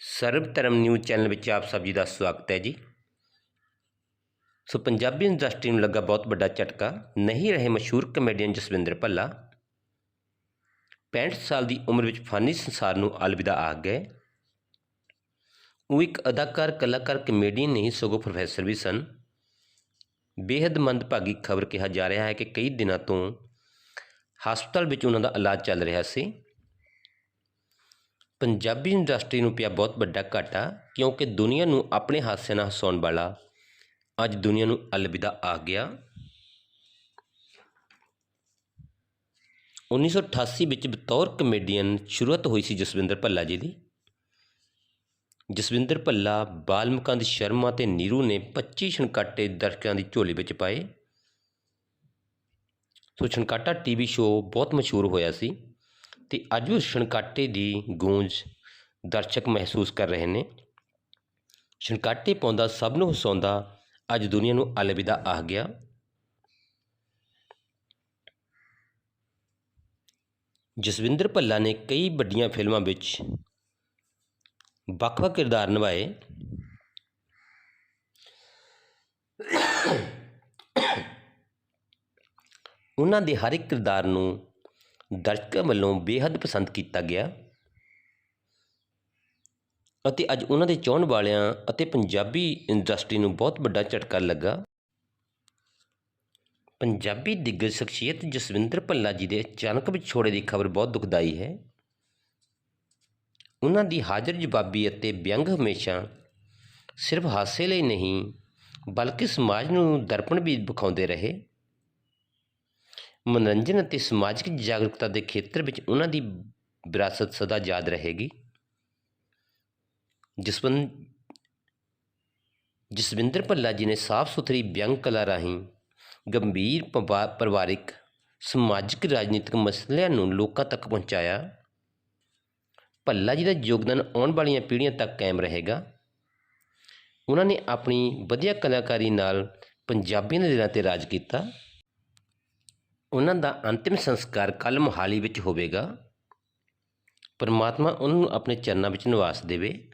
ਸਰਬ ਧਰਮ news channel ਵਿੱਚ ਆਪ ਸਭ ਜੀ ਦਾ ਸਵਾਗਤ ਹੈ ਜੀ। ਸੋ ਪੰਜਾਬੀ ਇੰਡਸਟਰੀ ਨੂੰ ਲੱਗਾ ਬਹੁਤ ਵੱਡਾ ਝਟਕਾ, ਨਹੀਂ ਰਹੇ ਮਸ਼ਹੂਰ ਕਮੇਡੀਅਨ ਜਸਵਿੰਦਰ ਭੱਲਾ। 65 ਸਾਲ ਦੀ ਉਮਰ ਵਿੱਚ ਫਾਨੀ ਸੰਸਾਰ ਨੂੰ ਅਲਵਿਦਾ ਆ ਗਏ। ਉਹ ਇੱਕ ਅਦਾਕਾਰ, ਕਲਾਕਾਰ, ਕਮੇਡੀਅਨ ਨਹੀਂ, ਸਗੋਂ ਪ੍ਰੋਫੈਸਰ ਵੀ ਸਨ। ਬੇहद ਮੰਦਭਾਗੀ ਖਬਰ ਕਿਹਾ ਜਾ ਰਿਹਾ ਹੈ ਕਿ ਕਈ ਦਿਨਾਂ ਤੋਂ ਹਸਪਤਾਲ ਵਿੱਚ ਉਹਨਾਂ ਦਾ ਇਲਾਜ ਚੱਲ ਰਿਹਾ ਸੀ। ਪੰਜਾਬੀ ਇੰਡਸਟਰੀ ਨੂੰ ਪਿਆ ਬਹੁਤ ਵੱਡਾ ਘਾਟਾ, ਕਿਉਂਕਿ ਦੁਨੀਆ ਨੂੰ ਆਪਣੇ ਹਾਸੇ ਨਾਲ ਹਸਾਉਣ ਵਾਲਾ ਅੱਜ ਦੁਨੀਆ ਨੂੰ ਅਲਵਿਦਾ ਆ ਗਿਆ। 1988 ਵਿੱਚ ਬਤੌਰ ਕਮੇਡੀਅਨ ਸ਼ੁਰੂਆਤ ਹੋਈ ਸੀ ਜਸਵਿੰਦਰ ਭੱਲਾ ਜੀ ਦੀ। ਜਸਵਿੰਦਰ ਭੱਲਾ, ਬਾਲਮੁਕੰਦ ਸ਼ਰਮਾ ਤੇ ਨੀਰੂ ਨੇ 25 ਛਣਕਾਟੇ ਦਰਸ਼ਕਾਂ ਦੀ ਝੋਲੀ ਵਿੱਚ ਪਾਏ। ਸੋ ਛਣਕਾਟਾ ਟੀਵੀ ਸ਼ੋਅ ਬਹੁਤ ਮਸ਼ਹੂਰ ਹੋਇਆ ਸੀ। ਤੇ ਅੱਜ ਵੀ ਛਣਕਾਟੇ ਦੀ ਗੂੰਜ ਦਰਸ਼ਕ ਮਹਿਸੂਸ ਕਰ ਰਹੇ ਨੇ। ਛਣਕਾਟੇ ਪਾਉਂਦਾ, ਸਭ ਨੂੰ ਹਸਾਉਂਦਾ, ਅੱਜ ਦੁਨੀਆ ਨੂੰ ਅਲਵਿਦਾ ਆ ਗਿਆ। ਜਸਵਿੰਦਰ ਭੱਲਾ ਨੇ ਕਈ ਵੱਡੀਆਂ ਫਿਲਮਾਂ ਵਿੱਚ ਵੱਖ-ਵੱਖ ਕਿਰਦਾਰ ਨਿਭਾਏ। ਉਹਨਾਂ ਦੇ ਹਰ ਇੱਕ ਕਿਰਦਾਰ ਨੂੰ ਦਰਸ਼ਕਾਂ ਵੱਲੋਂ ਬੇਹੱਦ ਪਸੰਦ ਕੀਤਾ ਗਿਆ ਅਤੇ ਅੱਜ ਉਹਨਾਂ ਦੇ ਚਾਹਣ ਵਾਲਿਆਂ ਅਤੇ ਪੰਜਾਬੀ ਇੰਡਸਟਰੀ ਨੂੰ ਬਹੁਤ ਵੱਡਾ ਝਟਕਾ ਲੱਗਾ। ਪੰਜਾਬੀ ਦਿੱਗਜ ਸ਼ਖਸੀਅਤ ਜਸਵਿੰਦਰ ਭੱਲਾ ਜੀ ਦੇ ਅਚਾਨਕ ਵਿਛੋੜੇ ਦੀ ਖਬਰ ਬਹੁਤ ਦੁਖਦਾਈ ਹੈ। ਉਹਨਾਂ ਦੀ ਹਾਜ਼ਰ ਜਵਾਬੀ ਅਤੇ ਵਿਅੰਗ ਹਮੇਸ਼ਾ ਸਿਰਫ ਹਾਸੇ ਲਈ ਨਹੀਂ, ਬਲਕਿ ਸਮਾਜ ਨੂੰ ਦਰਪਣ ਵੀ ਵਿਖਾਉਂਦੇ ਰਹੇ। ਮਨੋਰੰਜਨ ਅਤੇ ਸਮਾਜਿਕ ਜਾਗਰੂਕਤਾ ਦੇ ਖੇਤਰ ਵਿੱਚ ਉਹਨਾਂ ਦੀ ਵਿਰਾਸਤ ਸਦਾ ਯਾਦ ਰਹੇਗੀ। ਜਸਵੰਤ ਜਸਵਿੰਦਰ ਭੱਲਾ ਜੀ ਨੇ ਸਾਫ਼ ਸੁਥਰੀ ਵਿਅੰਗ ਕਲਾ ਰਾਹੀਂ ਗੰਭੀਰ ਪਰਿਵਾਰਿਕ, ਸਮਾਜਿਕ, ਰਾਜਨੀਤਿਕ ਮਸਲਿਆਂ ਨੂੰ ਲੋਕਾਂ ਤੱਕ ਪਹੁੰਚਾਇਆ। ਭੱਲਾ ਜੀ ਦਾ ਯੋਗਦਾਨ ਆਉਣ ਵਾਲੀਆਂ ਪੀੜ੍ਹੀਆਂ ਤੱਕ ਕਾਇਮ ਰਹੇਗਾ। ਉਹਨਾਂ ਨੇ ਆਪਣੀ ਵਧੀਆ ਕਲਾਕਾਰੀ ਨਾਲ ਪੰਜਾਬੀਆਂ ਦੇ ਦਿਲਾਂ ਤੇ ਰਾਜ ਕੀਤਾ। ਉਹਨਾਂ ਦਾ ਅੰਤਿਮ ਸੰਸਕਾਰ ਕੱਲ੍ਹ ਮੋਹਾਲੀ ਵਿੱਚ ਹੋਵੇਗਾ। ਪਰਮਾਤਮਾ ਉਹਨਾਂ ਨੂੰ ਆਪਣੇ ਚਰਨਾਂ ਵਿੱਚ ਨਿਵਾਸ ਦੇਵੇ।